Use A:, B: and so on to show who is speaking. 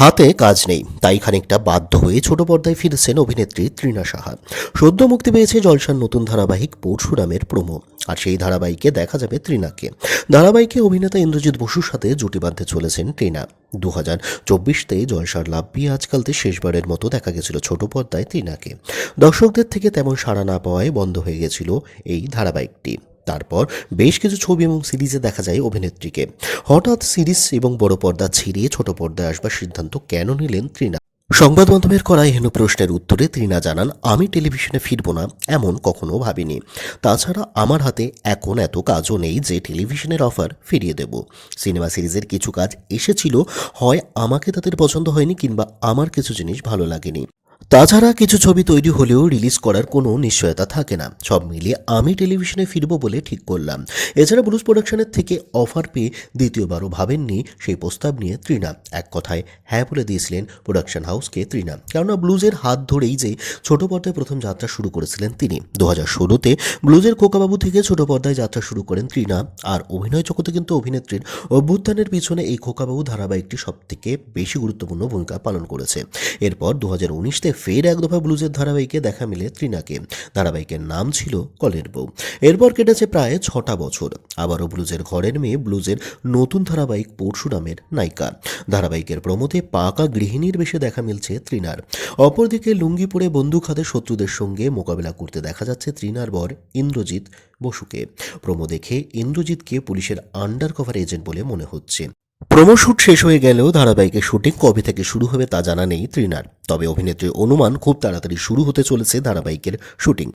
A: হাতে কাজ নেই, তাই খানিকটা বাধ্য হয়ে ছোট পর্দায় ফিরেছেন অভিনেত্রী তৃণা সাহা। সদ্য মুক্তি পেয়েছে জলসার নতুন ধারাবাহিক পরশুরামের প্রোমো। আর সেই ধারাবাহিকে দেখা যাবে তৃণাকে ধারাবাহিকে অভিনেতা ইন্দ্রজিৎ বসুর সাথে জুটি বাঁধতে চলেছেন তৃণা দু হাজার চব্বিশতে জলসার লাভ বিয়ে আজকালতে শেষবারের মতো দেখা গেছিল ছোট পর্দায় তৃণাকে দর্শকদের থেকে তেমন সাড়া না পাওয়ায় বন্ধ হয়ে গেছিল এই ধারাবাহিকটি। তারপর বেশ কিছু ছবি এবং সিরিজে দেখা যায় অভিনেত্রীকে। হঠাৎ সিরিজ এবং বড় পর্দা ছিঁড়ে ছোট পর্দায় আসবার সিদ্ধান্ত কেন নিলেন তৃণা সংবাদ মাধ্যমের করা হেন প্রশ্নের উত্তরে তৃণা জানান, আমি টেলিভিশনে ফিরব না, এমন কখনো ভাবিনি। তাছাড়া আমার হাতে এখন এত কাজও নেই যে টেলিভিশনের অফার ফিরিয়ে দেব। সিনেমা সিরিজের কিছু কাজ এসেছিল, হয় আমাকে তাদের পছন্দ হয়নি কিংবা আমার কিছু জিনিস ভালো লাগেনি। তাছাড়া কিছু ছবি তৈরি হলেও রিলিজ করার কোনো নিশ্চয়তা থাকে না। সব মিলিয়ে আমি টেলিভিশনে ফিরবো বলে ঠিক করলাম। এছাড়া ব্লুজ প্রোডাকশনের থেকে অফার পেয়ে দ্বিতীয়বারও ভাবেননি সেই প্রস্তাব নিয়ে তৃণা। এক কথায় হ্যাঁ বলে দিয়েছিলেন প্রোডাকশন হাউসকে তৃণা। কেননা ব্লুজের হাত ধরেই যে ছোট পর্দায় প্রথম যাত্রা শুরু করেছিলেন তিনি। দু হাজার ষোলোতে ব্লুজের কোকাবাবু থেকে ছোট পর্দায় যাত্রা শুরু করেন তৃণা। আর অভিনয় জগতে কিন্তু অভিনেত্রীর অভ্যুত্থানের পিছনে এই খোকাবাবু ধারাবাহিকটি সবথেকে বেশি গুরুত্বপূর্ণ ভূমিকা পালন করেছে। এরপর দু হাজার উনিশতে ফের এক দফা ব্লুজের ধারাবাহিকে দেখা মিলে ত্রিনাকে। ধারাবাহিকের নাম ছিল কলের বউ। এরপর কেটেছে প্রায় ছটা বছর। আবারও ব্লুজের ঘরের মেয়ে ব্লুজের নতুন ধারাবাহিক পরশুরামের নায়িকা। ধারাবাহিকের প্রমোদে পাকা গৃহিণীর বেশে দেখা মিলছে ত্রিনার। অপরদিকে লুঙ্গি পরে বন্দুক হাতে শত্রুদের সঙ্গে মোকাবেলা করতে দেখা যাচ্ছে ত্রিনার বর ইন্দ্রজিৎ বসুকে। প্রমো দেখে ইন্দ্রজিৎকে পুলিশের আন্ডার কভার এজেন্ট বলে মনে হচ্ছে। প্রোমো শুট শেষ হয়ে গেলেও ধারাবাহিকের শুটিং কবে থেকে শুরু হবে তা জানা নেই তৃণার তবে অভিনেত্রীর অনুমান খুব তাড়াতাড়ি শুরু হতে চলেছে ধারাবাহিকের শুটিং।